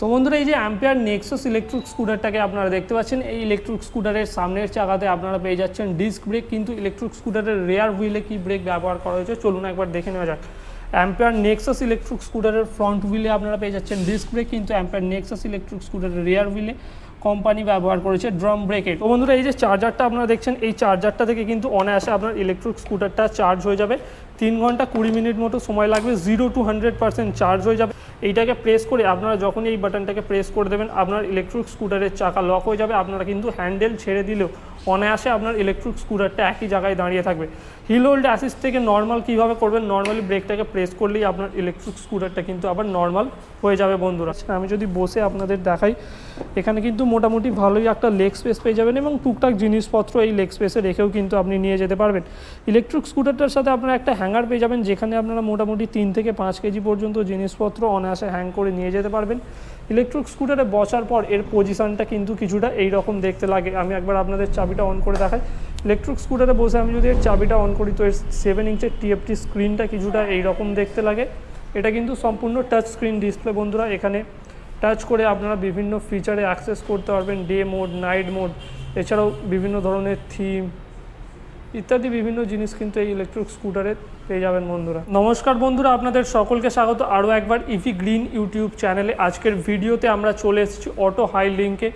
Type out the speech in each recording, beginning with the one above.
তো বন্ধুরা, এই যে অ্যাম্পিয়ার নেক্সাস ইলেকট্রিক স্কুটারটাকে আপনারা দেখতে পাচ্ছেন, এই ইলেকট্রিক স্কুটারের সামনের চাকাতে আপনারা পেয়ে যাচ্ছেন ডিস্ক ব্রেক কিন্তু ইলেকট্রিক স্কুটারের রেয়ার হুইলে কি ব্রেক ব্যবহার করা হয়েছে, চলুন একবার দেখে নেওয়া যাক। অ্যাম্পিয়ার নেক্সাস ইলেকট্রিক স্কুটারের ফ্রন্ট হুইলে আপনারা পেয়ে যাচ্ছেন ডিস্ক ব্রেক কিন্তু অ্যাম্পিয়ার নেক্সাস ইলেকট্রিক স্কুটারের রেয়ার হুইলে কোম্পানি ব্যবহার করেছে ড্রাম ব্রেকেট তো বন্ধুরা, এই যে চার্জারটা আপনারা দেখছেন, এই চার্জারটা থেকে কিন্তু অনায়াসে আপনার ইলেকট্রিক স্কুটারটা চার্জ হয়ে যাবে। তিন ঘণ্টা কুড়ি মিনিট মতো সময় লাগবে zero to hundred percent charge হয়ে যাবে। এইটাকে প্রেস করে আপনারা যখনই এই বাটনটাকে প্রেস করে দেবেন, আপনার ইলেকট্রিক স্কুটারের চাকা লক হয়ে যাবে, আপনারা কিন্তু হ্যান্ডেল ছেড়ে দিলেও অনায়াসে আপনার ইলেকট্রিক স্কুটারটা একই জায়গায় দাঁড়িয়ে থাকবে। হিল হোল্ড অ্যাসিস্ট থেকে নর্মাল কীভাবে করবেন? নর্মালি ব্রেকটাকে প্রেস করলেই আপনার ইলেকট্রিক স্কুটারটা কিন্তু আবার নর্মাল হয়ে যাবে বন্ধুরা। আচ্ছা, আমি যদি বসে আপনাদের দেখাই এখানে কিন্তু মোটামুটি ভালোই একটা লেগ স্পেস পেয়ে যাবেন এবং টুকটাক জিনিসপত্র এই লেগ স্পেসে রেখেও কিন্তু আপনি নিয়ে যেতে পারবেন। ইলেকট্রিক স্কুটারটার সাথে আপনারা একটা হ্যাঙ্গার পেয়ে যাবেন যেখানে আপনারা মোটামুটি তিন থেকে পাঁচ কেজি পর্যন্ত জিনিসপত্র অনায়াসে হ্যাং করে নিয়ে যেতে পারবেন। ইলেকট্রিক স্কুটারে বসার পর এর পজিশানটা কিন্তু কিছুটা এই রকম দেখতে লাগে। আমি একবার আপনাদের চাবিটা অন করে দেখাই। ইলেকট্রিক স্কুটারে বসে আমি যদি এর চাবিটা অন করি, তো এর সেভেন ইঞ্চের টিএফটি স্ক্রিনটা কিছুটা এই রকম দেখতে লাগে। এটা কিন্তু সম্পূর্ণ টাচ স্ক্রিন ডিসপ্লে বন্ধুরা, এখানে টাচ করে আপনারা বিভিন্ন ফিচারে অ্যাক্সেস করতে পারবেন। ডে মোড নাইট মোড এছাড়াও বিভিন্ন ধরনের থিম ইত্যাদি বিভিন্ন জিনিস কিন্তু এই ইলেকট্রিক স্কুটারে পেয়ে যাবেন বন্ধুরা। নমস্কার বন্ধুরা, আপনাদের সকলকে স্বাগত। আরও একবার ইভি গ্রিন ইউটিউব চ্যানেলে আজকের ভিডিওতে আমরা চলে এসেছি অটো হাই লিঙ্কে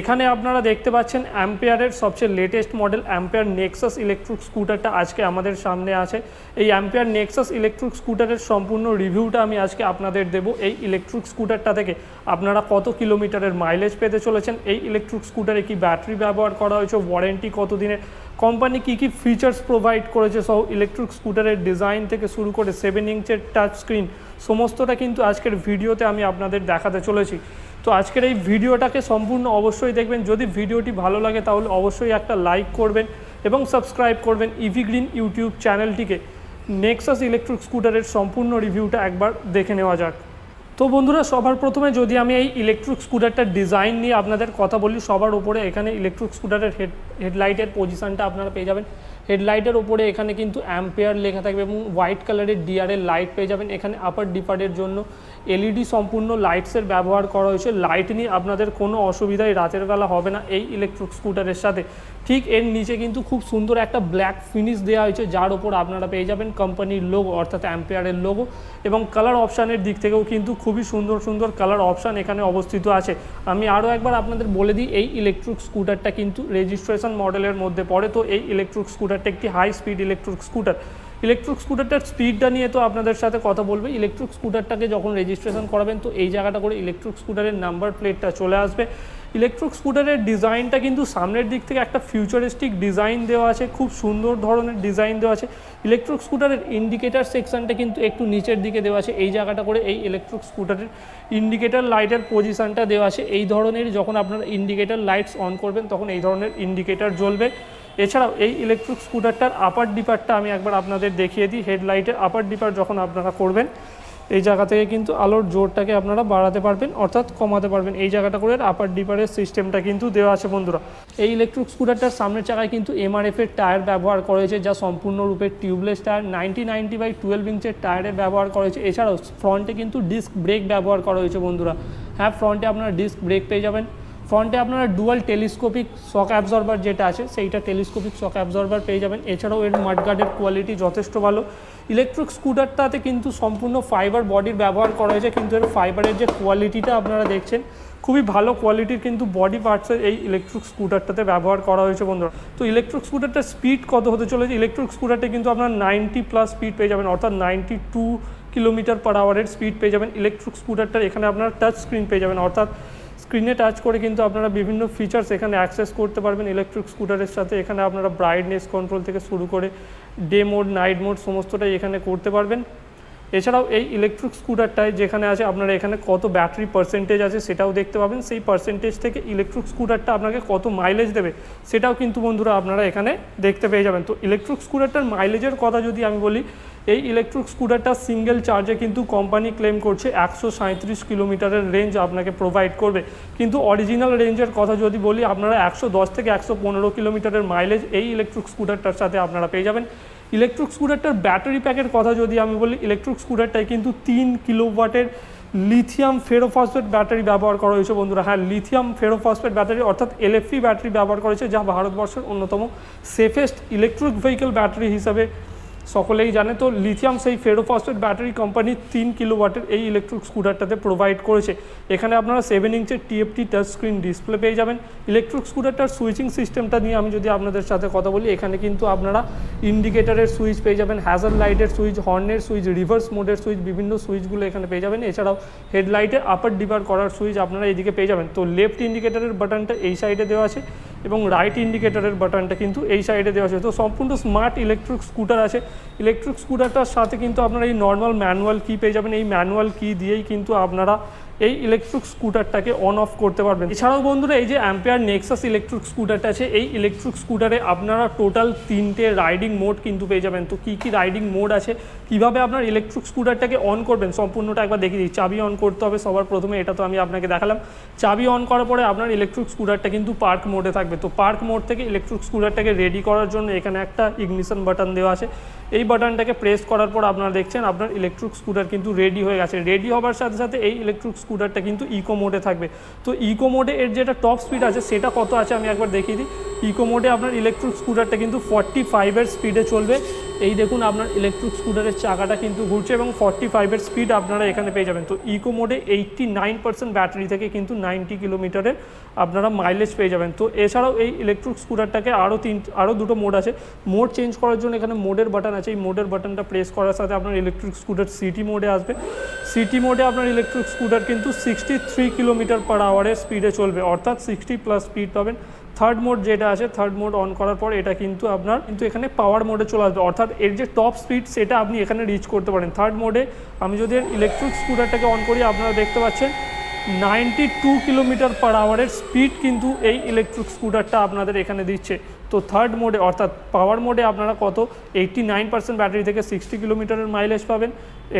এখানে আপনারা দেখতে পাচ্ছেন অ্যাম্পেয়ারের সবচেয়ে latest model Ampere Nexus electric স্কুটারটা আজকে আমাদের সামনে আছে। এই অ্যাম্পেয়ার নেক্সাস ইলেকট্রিক স্কুটারের সম্পূর্ণ রিভিউটা আমি আজকে আপনাদের দেবো। এই ইলেকট্রিক স্কুটারটা থেকে আপনারা কত কিলোমিটারের মাইলেজ পেতে চলেছেন? এই ইলেকট্রিক স্কুটারে কি ব্যাটারি ব্যবহার করা হয়েছে? ওয়ারেন্টি কতদিনের? কোম্পানি কী কী ফিচার্স প্রোভাইড করেছে? সব ইলেকট্রিক স্কুটারের ডিজাইন থেকে শুরু করে সেভেন ইঞ্চের টাচ স্ক্রিন সমস্তটা কিন্তু আজকের ভিডিওতে আমি আপনাদের দেখাতে চলেছি। তো আজকের এই ভিডিওটাকে সম্পূর্ণ অবশ্যই দেখবেন। যদি ভিডিওটি ভালো লাগে তাহলে অবশ্যই একটা লাইক করবেন এবং সাবস্ক্রাইব করবেন ইভি গ্রিন ইউটিউব চ্যানেলটিকে নেক্সাস ইলেকট্রিক স্কুটারের সম্পূর্ণ রিভিউটা একবার দেখে নেওয়া যাক। তো বন্ধুরা, সবার প্রথমে যদি আমি এই ইলেকট্রিক স্কুটারটার ডিজাইন নিয়ে আপনাদের কথা বলি, সবার উপরে এখানে ইলেকট্রিক স্কুটারের হেড হেডলাইটের পজিশনটা আপনারা পেয়ে যাবেন। হেডলাইটের ওপরে এখানে কিন্তু অ্যাম্পেয়ার লেখা থাকবে এবং হোয়াইট কালারের ডিআরের লাইট পেয়ে যাবেন। এখানে আপার ডিপারের জন্য এলইডি সম্পূর্ণ লাইটসের ব্যবহার করা হয়েছে। লাইট নিয়ে আপনাদের কোনো অসুবিধাই রাতের বেলা হবে না এই ইলেকট্রিক স্কুটারের সাথে। ঠিক এর নিচে কিন্তু খুব সুন্দর একটা ব্ল্যাক ফিনিশ দেওয়া হয়েছে, যার ওপর আপনারা পেয়ে যাবেন কোম্পানির লোগো অর্থাৎ অ্যাম্পেয়ারের লোগো এবং কালার অপশানের দিক থেকেও কিন্তু খুবই সুন্দর সুন্দর কালার অপশান এখানে অবস্থিত আছে। আমি আরও একবার আপনাদের বলে দিই, এই ইলেকট্রিক স্কুটারটা কিন্তু রেজিস্ট্রেশন মডেলের মধ্যে পড়ে। তো এই ইলেকট্রিক স্কুটারটা একটি high speed electric scooter electric স্কুটারটার স্পিডটা নিয়ে তো আপনাদের সাথে কথা বলবে। ইলেকট্রিক স্কুটারটাকে যখন রেজিস্ট্রেশন করাবেন, তো এই জায়গাটা করে ইলেকট্রিক স্কুটারের নাম্বার প্লেটটা চলে আসবে। ইলেকট্রিক স্কুটারের ডিজাইনটা কিন্তু সামনের দিক থেকে একটা ফিউচারিস্টিক ডিজাইন দেওয়া আছে, খুব সুন্দর ধরনের ডিজাইন দেওয়া আছে। ইলেকট্রিক স্কুটারের ইন্ডিকেটার সেকশনটা কিন্তু একটু নিচের দিকে দেওয়া আছে। এই জায়গাটা করে এই ইলেকট্রিক স্কুটারের ইন্ডিকেটার লাইটের পজিশনটা দেওয়া আছে। এই ধরনের যখন আপনারা ইন্ডিকেটার লাইটস অন করবেন, তখন এই ধরনের ইন্ডিকেটার জ্বলবে। এছাড়াও এই ইলেকট্রিক স্কুটারটার আপার ডিপারটা আমি একবার আপনাদের দেখিয়ে দিই হেডলাইটের আপার ডিপার যখন আপনারা করবেন, এই জায়গা থেকে কিন্তু আলোর জোরটাকে আপনারা বাড়াতে পারবেন, অর্থাৎ কমাতে পারবেন। এই জায়গাটা করে আপার ডিপারের সিস্টেমটা কিন্তু দেওয়া আছে বন্ধুরা। এই ইলেকট্রিক স্কুটারটার সামনের চাকায় কিন্তু এমআরএফ এর টায়ার ব্যবহার করা হয়েছে, যা সম্পূর্ণরূপে tubeless tyre ninety ninety by twelve ইঞ্চের টায়ারের ব্যবহার করা হয়েছে। এছাড়াও ফ্রন্টে কিন্তু ডিস্ক ব্রেক ব্যবহার করা হয়েছে বন্ধুরা। হ্যাঁ ফ্রন্টে আপনারা ডিস্ক ব্রেক পেয়ে যাবেন। ফ্রন্টে আপনারা ডুয়াল টেলিস্কোপিক শক অ্যাবজর্বার যেটা আছে, সেইটা টেলিস্কোপিক শক অ্যাবজর্বার পেয়ে যাবেন। এছাড়াও এর মাডগার্ডের কোয়ালিটি যথেষ্ট ভালো। ইলেকট্রিক স্কুটারটাতে কিন্তু সম্পূর্ণ ফাইবার বডির ব্যবহার করা হয়েছে, কিন্তু এর ফাইবারের যে কোয়ালিটিটা আপনারা দেখছেন, খুবই ভালো কোয়ালিটির কিন্তু বডি পার্টসের এই ইলেকট্রিক স্কুটারটাতে ব্যবহার করা হয়েছে বন্ধুরা। তো ইলেকট্রিক স্কুটারটার স্পিড কত হতে চলেছে? ইলেকট্রিক স্কুটারটা কিন্তু আপনার নাইনটি প্লাস স্পিড পেয়ে যাবেন, অর্থাৎ নাইনটি টু কিলোমিটার পার আওয়ারের স্পিড পেয়ে যাবেন। ইলেকট্রিক স্কুটারটার এখানে আপনারা টাচ স্ক্রিন পেয়ে যাবেন, অর্থাৎ স্ক্রিনে টাচ করে কিন্তু আপনারা বিভিন্ন ফিচার্স এখানে অ্যাক্সেস করতে পারবেন ইলেকট্রিক স্কুটারের সাথে। এখানে আপনারা ব্রাইটনেস কন্ট্রোল থেকে শুরু করে ডে মোড নাইট মোড সমস্তটাই এখানে করতে পারবেন। এছাড়াও এই ইলেকট্রিক স্কুটারটায় যেখানে আছে, আপনারা এখানে কত ব্যাটারি পার্সেন্টেজ আছে সেটাও দেখতে পাবেন। সেই পার্সেন্টেজ থেকে ইলেকট্রিক স্কুটারটা আপনাকে কত মাইলেজ দেবে সেটাও কিন্তু বন্ধুরা আপনারা এখানে দেখতে পেয়ে যাবেন। তো ইলেকট্রিক স্কুটারটার মাইলেজের কথা যদি আমি বলি এই ইলেকট্রিক স্কুটারটা সিঙ্গেল চার্জে কিন্তু কোম্পানি ক্লেম করছে একশো সাঁত্রিশ কিলোমিটারের রেঞ্জ আপনাকে প্রোভাইড করবে। কিন্তু অরিজিনাল রেঞ্জের কথা যদি বলি, আপনারা একশো দশ থেকে একশো পনেরো কিলোমিটারের মাইলেজ এই ইলেকট্রিক স্কুটারটার সাথে আপনারা পেয়ে যাবেন। ইলেকট্রিক স্কুটারটার ব্যাটারি প্যাকের কথা যদি আমি বলি ইলেকট্রিক স্কুটারটায় কিন্তু তিন কিলোওয়াটের লিথিয়াম ফেরোফসফেট ব্যাটারি ব্যবহার করা হয়েছে বন্ধুরা। হ্যাঁ লিথিয়াম ফেরোফসফেট ব্যাটারি অর্থাৎ এলএফপি ব্যাটারি ব্যবহার করা হয়েছে, যা ভারতবর্ষের অন্যতম সেফেস্ট ইলেকট্রিক ভেহিকেল ব্যাটারি হিসাবে সকলেই জানে তো লিথিয়াম সেই ফেরোফসফেট ব্যাটারি কোম্পানি তিন কিলোওয়াটের এই ইলেকট্রিক স্কুটারটাতে প্রোভাইড করেছে। এখানে আপনারা সেভেন ইঞ্চের টিএফটি টাচ স্ক্রিন ডিসপ্লে পেয়ে যাবেন। ইলেকট্রিক স্কুটারটার সুইচিং সিস্টেমটা নিয়ে আমি যদি আপনাদের সাথে কথা বলি, এখানে কিন্তু আপনারা ইন্ডিকেটারের সুইচ পেয়ে যাবেন হ্যাজার লাইটের সুইচ হর্নের সুইচ রিভার্স মোডের সুইচ বিভিন্ন সুইচগুলো এখানে পেয়ে যাবেন। এছাড়াও হেডলাইটের আপার ডিভার করার সুইচ আপনারা এইদিকে পেয়ে যাবেন। তো লেফট ইন্ডিকেটারের বাটনটা এই সাইডে দেওয়া আছে। এবং রাইট ইন্ডিকেটারের বাটনটা কিন্তু এই সাইডে দেওয়া আছে। তো সম্পূর্ণ স্মার্ট ইলেকট্রিক স্কুটার আছে। ইলেকট্রিক স্কুটারটার সাথে কিন্তু আপনারা এই নর্মাল ম্যানুয়াল কি পেয়ে যাবেন। এই ম্যানুয়াল কি দিয়েই কিন্তু আপনারা এই ইলেকট্রিক স্কুটারটাকে অন অফ করতে পারবেন। এছাড়াও বন্ধুরা, এই যে অ্যাম্পেয়ার নেক্সাস ইলেকট্রিক স্কুটারটা আছে, এই ইলেকট্রিক স্কুটারে আপনারা টোটাল তিনটে রাইডিং মোড কিন্তু পেয়ে যাবেন। তো কী কী রাইডিং মোড আছে, কীভাবে আপনার ইলেকট্রিক স্কুটারটাকে অন করবেন, সম্পূর্ণটা একবার দেখিয়ে দিই। চাবি অন করতে হবে সবার প্রথমে, এটা তো আমি আপনাকে দেখালাম। চাবি অন করার পরে আপনার ইলেকট্রিক স্কুটারটা কিন্তু পার্ক মোডে থাকবে। তো পার্ক মোড থেকে ইলেকট্রিক স্কুটারটাকে রেডি করার জন্য এখানে একটা ইগনিশন বাটন দেওয়া আছে। এই বাটনটাকে প্রেস করার পর আপনারা দেখছেন আপনার ইলেকট্রিক স্কুটার কিন্তু রেডি হয়ে গেছে। রেডি হওয়ার সাথে সাথে এই ইলেকট্রিক স্কুটারটা কিন্তু ইকো মোডে থাকবে। তো ইকো মোডে এর যেটা টপ স্পিড আছে, সেটা কত আছে আমি একবার দেখিয়ে দিই। ইকো মোডে আপনার ইলেকট্রিক স্কুটারটা কিন্তু ফর্টি ফাইভের স্পিডে চলবে। এই দেখুন আপনার ইলেকট্রিক স্কুটারের চাকাটা কিন্তু ঘুরছে এবং ফর্টি ফাইভের স্পিড আপনারা এখানে পেয়ে যাবেন। তো ইকো মোডে এইটটি নাইন পার্সেন্ট ব্যাটারি থেকে কিন্তু নাইনটি কিলোমিটারের আপনারা মাইলেজ পেয়ে যাবেন। তো এছাড়াও এই ইলেকট্রিক স্কুটারটাকে আরও তিন আরও দুটো মোড আছে। মোড চেঞ্জ করার জন্য এখানে মোডের বাটন আছে। এই মোডের বাটনটা প্রেস করার সাথে আপনার ইলেকট্রিক স্কুটার সিটি মোডে আসবে। সিটি মোডে আপনার ইলেকট্রিক স্কুটার কিন্তু সিক্সটি থ্রি কিলোমিটার পার আওয়ারের স্পিডে চলবে। অর্থাৎ সিক্সটি প্লাস স্পিড পাবেন। থার্ড মোড যেটা আছে থার্ড মোড অন করার পর এটা কিন্তু আপনার কিন্তু এখানে পাওয়ার মোডে চলে আসবে। অর্থাৎ এর যে টপ স্পিড সেটা আপনি এখানে রিচ করতে পারেন। থার্ড মোডে আমি যদি ইলেকট্রিক স্কুটারটাকে অন করি, আপনারা দেখতে পাচ্ছেন নাইনটি টু কিলোমিটার পার আওয়ারের স্পিড কিন্তু এই ইলেকট্রিক স্কুটারটা আপনাদের এখানে দিচ্ছে। তো থার্ড মোডে অর্থাৎ পাওয়ার মোডে আপনারা কত? এইটটি নাইন পার্সেন্ট ব্যাটারি থেকে সিক্সটি কিলোমিটারের মাইলেজ পাবেন।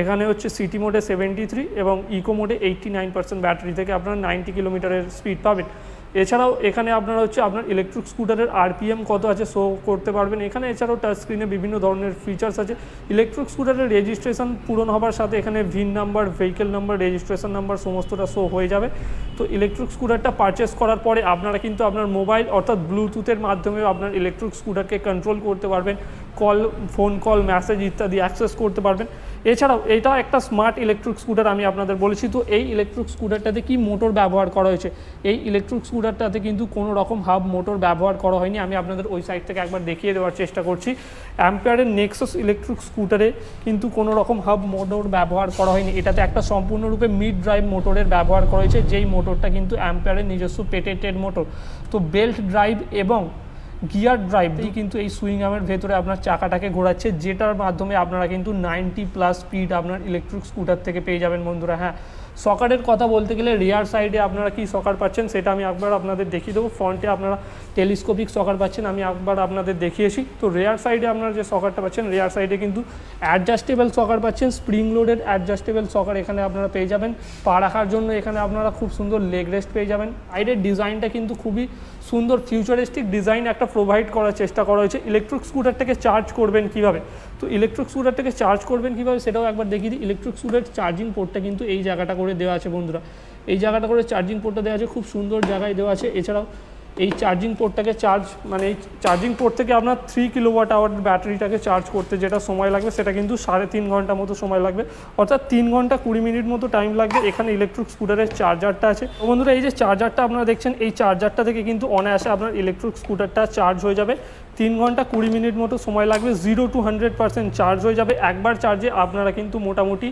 এখানে হচ্ছে সিটি মোডে সেভেন্টি থ্রি এবং ইকো মোডে এইটটি নাইন পার্সেন্ট ব্যাটারি থেকে আপনারা নাইনটি কিলোমিটারের স্পিড পাবেন। এছাড়াও এখানে আপনারা হচ্ছে আপনার ইলেকট্রিক স্কুটারের আরপিএম কত আছে শো করতে পারবেন। এখানে এছাড়াও টাচ স্ক্রিনে বিভিন্ন ধরনের ফিচার্স আছে। ইলেকট্রিক স্কুটারের রেজিস্ট্রেশন পূরণ হবার সাথে এখানে VIN number vehicle number registration number সমস্তটা শো হয়ে যাবে। তো ইলেকট্রিক স্কুটারটা পারচেস করার পরে আপনারা কিন্তু আপনার মোবাইল অর্থাৎ ব্লুটুথের মাধ্যমে আপনার ইলেকট্রিক স্কুটারকে কন্ট্রোল করতে পারবেন। কল ফোন কল মেসেজ ইত্যাদি অ্যাক্সেস করতে পারবেন। এছাড়াও এটা একটা স্মার্ট ইলেকট্রিক স্কুটার আমি আপনাদের বলেছি, তো এই ইলেকট্রিক স্কুটারটাতে কি মোটর ব্যবহার করা হয়েছে? এই ইলেকট্রিক স্কুটারটাতে কিন্তু কোনো রকম হাব মোটর ব্যবহার করা হয়নি, আমি আপনাদের ওই সাইড থেকে একবার দেখিয়ে দেওয়ার চেষ্টা করছি। অ্যাম্পিয়ারের নেক্সাস ইলেকট্রিক স্কুটারে কিন্তু কোনো রকম হাব মোটর ব্যবহার করা হয়নি, এটাতে একটা সম্পূর্ণরূপে মিড ড্রাইভ মোটরের ব্যবহার করা হয়েছে, যেই মোটরটা কিন্তু অ্যাম্পিয়ারের নিজস্ব পেটেন্টেড মোটর তো বেল্ট ড্রাইভ এবং গিয়ার ড্রাইভটি কিন্তু এই সুইং আমের ভেতরে আপনার চাকাটাকে ঘোরাচ্ছে যেটার মাধ্যমে আপনারা কিন্তু নাইনটি প্লাস স্পিড আপনার ইলেকট্রিক স্কুটার থেকে পেয়ে যাবেন বন্ধুরা। হ্যাঁ সকারের কথা বলতে গেলে রিয়ার সাইডে আপনারা কি সকার পাচ্ছেন সেটা আমি একবার আপনাদের দেখিয়ে দেবো। ফ্রন্টে আপনারা টেলিস্কোপিক সকার পাচ্ছেন, আমি একবার আপনাদের দেখিয়েছি। তো রেয়ার সাইডে আপনারা যে সকারটা পাচ্ছেন, রেয়ার সাইডে কিন্তু অ্যাডজাস্টেবল সকার পাচ্ছেন স্প্রিং লোডেড অ্যাডজাস্টেবল সকার এখানে আপনারা পেয়ে যাবেন। পা রাখার জন্য এখানে আপনারা খুব সুন্দর লেগ রেস্ট পেয়ে যাবেন। সাইডের ডিজাইনটা কিন্তু খুবই সুন্দর ফিউচারিস্টিক ডিজাইন একটা প্রোভাইড করার চেষ্টা করা হয়েছে। ইলেকট্রিক স্কুটারটাকে চার্জ করবেন কীভাবে? তো ইলেকট্রিক স্কুটারটাকে চার্জ করবেন কীভাবে সেটাও একবার দেখিয়ে দিই। ইলেকট্রিক স্কুটার চার্জিং পোর্টটা কিন্তু এই জায়গাটা করে দেওয়া আছে বন্ধুরা। এই জায়গাটা করে চার্জিং পোর্টটা দেওয়া আছে, খুব সুন্দর জায়গায় দেওয়া আছে। এছাড়াও এই চার্জিং পোর্টটাকে চার্জ মানে এই চার্জিং পোর্ট থেকে আপনার থ্রি কিলোওয়াট আওয়ার ব্যাটারিটাকে চার্জ করতে যেটা সময় লাগবে, সেটা কিন্তু সাড়ে তিন ঘণ্টা মতো সময় লাগবে। অর্থাৎ তিন ঘণ্টা কুড়ি মিনিট মতো টাইম লাগবে এখানে ইলেকট্রিক স্কুটারের চার্জারটা আছে। তো বন্ধুরা, এই যে চার্জারটা আপনারা দেখছেন, এই চার্জারটা থেকে কিন্তু অনায়াসে আপনার ইলেকট্রিক স্কুটারটা চার্জ হয়ে যাবে। তিন ঘণ্টা কুড়ি মিনিট মতো সময় লাগবে zero to hundred percent charge হয়ে যাবে। একবার চার্জে আপনারা কিন্তু মোটামুটি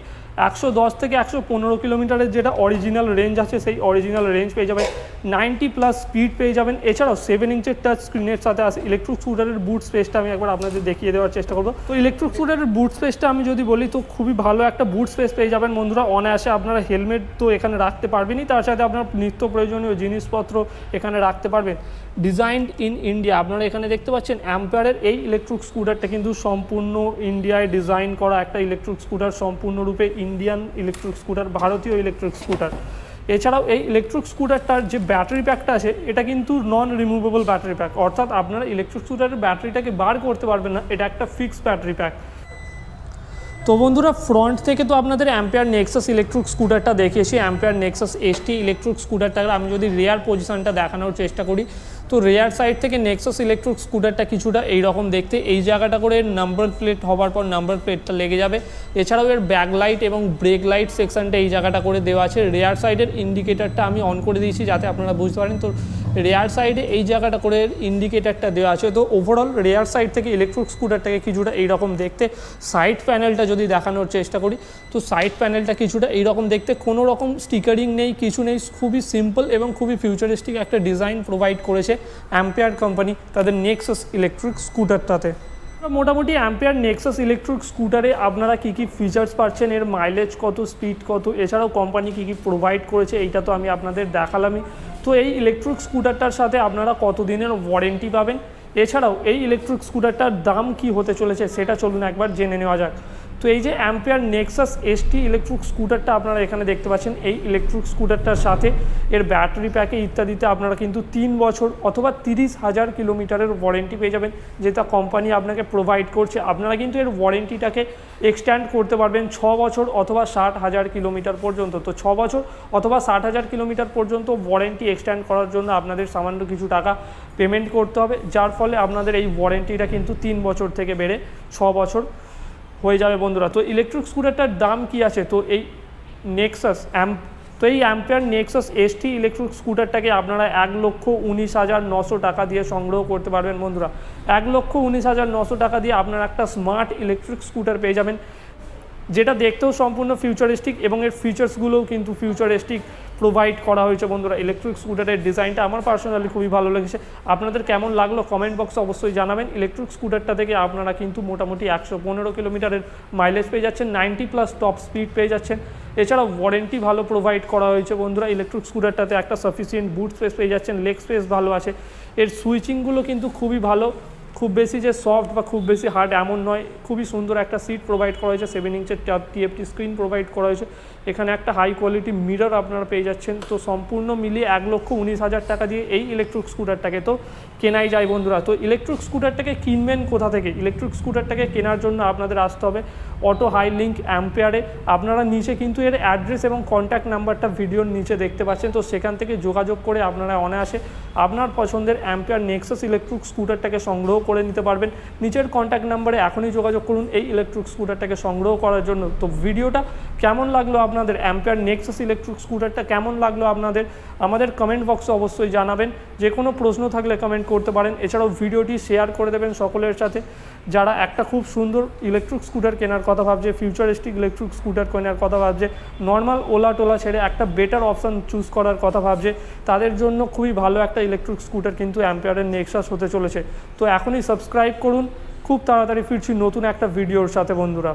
একশো দশ থেকে একশো পনেরো কিলোমিটারের যেটা অরিজিনাল রেঞ্জ আছে, সেই অরিজিনাল রেঞ্জ পেয়ে যাবেন। নাইনটি প্লাস স্পিড পেয়ে যাবেন। এছাড়াও সেভেন ইঞ্চের টাচ স্ক্রিনের সাথে আছে। ইলেকট্রিক স্কুটারের বুট স্পেসটা আমি একবার আপনাদের দেখিয়ে দেওয়ার চেষ্টা করব। তো ইলেকট্রিক স্কুটারের বুট স্পেসটা আমি যদি বলি, তো খুবই ভালো একটা বুট স্পেস পেয়ে যাবেন বন্ধুরা। অনায়াসে আপনারা হেলমেট তো এখানে রাখতে পারবেনই। তার সাথে আপনার নিত্য প্রয়োজনীয় জিনিসপত্র এখানে রাখতে পারবেন। ডিজাইনড ইন ইন্ডিয়া আপনারা এখানে দেখতে পাচ্ছেন অ্যাম্পায়ারের এই ইলেকট্রিক স্কুটারটা কিন্তু সম্পূর্ণ ইন্ডিয়ায় ডিজাইন করা একটা ইলেকট্রিক স্কুটার সম্পূর্ণরূপে ইন্ডিয়ান ইলেকট্রিক স্কুটার ভারতীয় ইলেকট্রিক স্কুটার এছাড়াও এই ইলেকট্রিক স্কুটারটার যে ব্যাটারি প্যাকটা আছে, এটা কিন্তু নন রিমুভেবল ব্যাটারি প্যাক অর্থাৎ আপনারা ইলেকট্রিক স্কুটারের ব্যাটারিটাকে বার করতে পারবেন না, এটা একটা ফিক্সড ব্যাটারি প্যাক তো বন্ধুরা ফ্রন্ট থেকে তো আপনাদের অ্যাম্পিয়ার নেক্সাস ইলেকট্রিক স্কুটারটা দেখিয়েছি। অ্যাম্পিয়ার নেক্সাস এসটি ইলেকট্রিক স্কুটারটাকে আমি যদি রেয়ার পজিশনটা দেখানোর চেষ্টা করি তো রেয়ার সাইড থেকে নেক্সাস ইলেকট্রিক স্কুটারটা কিছুটা এইরকম দেখতে। এই জায়গাটা করে নাম্বার প্লেট হবার পর নাম্বার প্লেটটা লেগে যাবে। এছাড়াও এর ব্যাক লাইট এবং ব্রেক লাইট সেকশনটা এই জায়গাটা করে দেওয়া আছে। রেয়ার সাইডের ইন্ডিকেটারটা আমি অন করে দিয়েছি যাতে আপনারা বুঝতে পারেন। তো রেয়ার সাইডে এই জায়গাটা করে ইন্ডিকেটারটা দেওয়া আছে। তো ওভারঅল রেয়ার সাইড থেকে ইলেকট্রিক স্কুটারটাকে কিছুটা এইরকম দেখতে সাইড প্যানেলটা যদি দেখানোর চেষ্টা করি, তো সাইড প্যানেলটা কিছুটা এইরকম দেখতে, কোনো রকম স্টিকারিং নেই, কিছু নেই, খুবই সিম্পল এবং খুবই ফিউচারিস্টিক একটা ডিজাইন প্রোভাইড করেছে অ্যাম্পিয়ার কোম্পানি তাদের নেক্সাস ইলেকট্রিক স্কুটারটাতে মোটামুটি অ্যাম্পিয়ার নেক্সাস ইলেকট্রিক স্কুটারে আপনারা কী কী ফিচার্স পাচ্ছেন? এর মাইলেজ কত স্পিড কত? এছাড়াও কোম্পানি কী কী প্রোভাইড করেছে? এইটা তো আমি আপনাদের দেখালামই। তো এই ইলেকট্রিক স্কুটারটার সাথে আপনারা কত দিনের ওয়ারেন্টি পাবেন? এছাড়াও এই ইলেকট্রিক স্কুটারটার দাম কি হতে চলেছে? সেটা চলুন একবার জেনে নেওয়া যাক। তো এই যে অ্যাম্পিয়ার নেক্সাস এসটি ইলেকট্রিক স্কুটারটা আপনারা এখানে দেখতে পাচ্ছেন, এই ইলেকট্রিক স্কুটারটার সাথে এর ব্যাটারি প্যাকে ইত্যাদিতে আপনারা কিন্তু তিন বছর অথবা তিরিশ হাজার কিলোমিটারের ওয়ারেন্টি পেয়ে যাবেন, যেটা কোম্পানি আপনাকে প্রোভাইড করছে। আপনারা কিন্তু এর ওয়ারেন্টিটাকে এক্সট্যান্ড করতে পারবেন ছ বছর অথবা ষাট হাজার কিলোমিটার পর্যন্ত। তো ছ বছর অথবা ষাট হাজার কিলোমিটার পর্যন্ত ওয়ারেন্টি এক্সট্যান্ড করার জন্য আপনাদের সামান্য কিছু টাকা পেমেন্ট করতে হবে, যার ফলে আপনাদের এই ওয়ারেন্টিটা কিন্তু তিন বছর থেকে বেড়ে ছ বছর হয়ে যাবে বন্ধুরা। তো ইলেকট্রিক স্কুটারটার দাম কি আছে? তো এই নেক্সাস অ্যাম্প তো এই অ্যাম্পিয়ার নেক্সাস এসটি ইলেকট্রিক স্কুটারটাকে আপনারা এক লক্ষ উনিশ হাজার নশো টাকা দিয়ে সংগ্রহ করতে পারবেন বন্ধুরা। এক লক্ষ উনিশ হাজার নশো টাকা দিয়ে আপনারা একটা স্মার্ট ইলেকট্রিক স্কুটার পেয়ে যাবেন। যেটা দেখতেও সম্পূর্ণ ফিউচারিস্টিক এবং এর ফিচার্সগুলোও কিন্তু ফিউচারিস্টিক প্রোভাইড করা হয়েছে বন্ধুরা। ইলেকট্রিক স্কুটারের ডিজাইনটা আমার পার্সোনালি খুবই ভালো লেগেছে। আপনাদের কেমন লাগল কমেন্ট বক্সে অবশ্যই জানাবেন। ইলেকট্রিক স্কুটারটা থেকে আপনারা কিন্তু মোটামুটি একশো পনেরো কিলোমিটারের মাইলেজ পেয়ে যাচ্ছেন নাইনটি প্লাস টপ স্পিড পেয়ে যাচ্ছেন। এছাড়াও ওয়ারেন্টি ভালো প্রোভাইড করা হয়েছে বন্ধুরা। ইলেকট্রিক স্কুটারটাতে একটা সাফিসিয়েন্ট বুট স্পেস পেয়ে যাচ্ছেন লেগ স্পেস ভালো আছে। এর সুইচিংগুলো কিন্তু খুবই ভালো। খুব বেশি যে সফট বা খুব বেশি হার্ড এমন নয়, খুবই সুন্দর একটা সিট প্রোভাইড করা হয়েছে সেভেন ইঞ্চের টিএফটি স্ক্রিন প্রোভাইড করা হয়েছে। এখানে একটা হাই কোয়ালিটি মিরর আপনারা পেয়ে যাচ্ছেন। তো সম্পূর্ণ মিলিয়ে এক লক্ষ উনিশ হাজার টাকা দিয়ে এই ইলেকট্রিক স্কুটারটাকে তো কেনাই যায় বন্ধুরা। তো ইলেকট্রিক স্কুটারটাকে কিনবেন কোথা থেকে? ইলেকট্রিক স্কুটারটাকে কেনার জন্য আপনাদের আসতে হবে অটো হাই লিঙ্ক অ্যাম্পেয়ারে আপনারা নিচে কিন্তু এর অ্যাড্রেস এবং কন্ট্যাক্ট নাম্বারটা ভিডিওর নিচে দেখতে পাচ্ছেন। তো সেখান থেকে যোগাযোগ করে আপনারা অনায়াসে আপনার পছন্দের অ্যাম্পেয়ার নেক্সাস ইলেকট্রিক স্কুটারটাকে সংগ্রহ করে নিতে পারবেন। নিচের কন্ট্যাক্ট নাম্বারে এখনই যোগাযোগ করুন এই ইলেকট্রিক স্কুটারটাকে সংগ্রহ করার জন্য। তো ভিডিওটা কেমন লাগল আপনাদের? অ্যাম্পেয়ার নেক্সাস ইলেকট্রিক স্কুটারটা কেমন লাগল আপনাদের? আমাদের কমেন্ট বক্সে অবশ্যই জানাবেন। যে কোনো প্রশ্ন থাকলে কমেন্ট করতে পারেন। এছাড়াও ভিডিওটি শেয়ার করে দেবেন সকলের সাথে। যারা একটা খুব সুন্দর ইলেকট্রিক স্কুটার কেনার কথা ভাবছে ফিউচারিস্টিক ইলেকট্রিক স্কুটার কেনার কথা ভাবছে নর্মাল ওলা টোলা ছেড়ে একটা বেটার অপশান চুজ করার কথা ভাবছে, তাদের জন্য খুবই ভালো একটা ইলেকট্রিক স্কুটার কিন্তু অ্যাম্পিয়ারের নেক্সাস হতে চলেছে। তো এখনই সাবস্ক্রাইব করুন। খুব তাড়াতাড়ি ফিরছি নতুন একটা ভিডিওর সাথে, বন্ধুরা।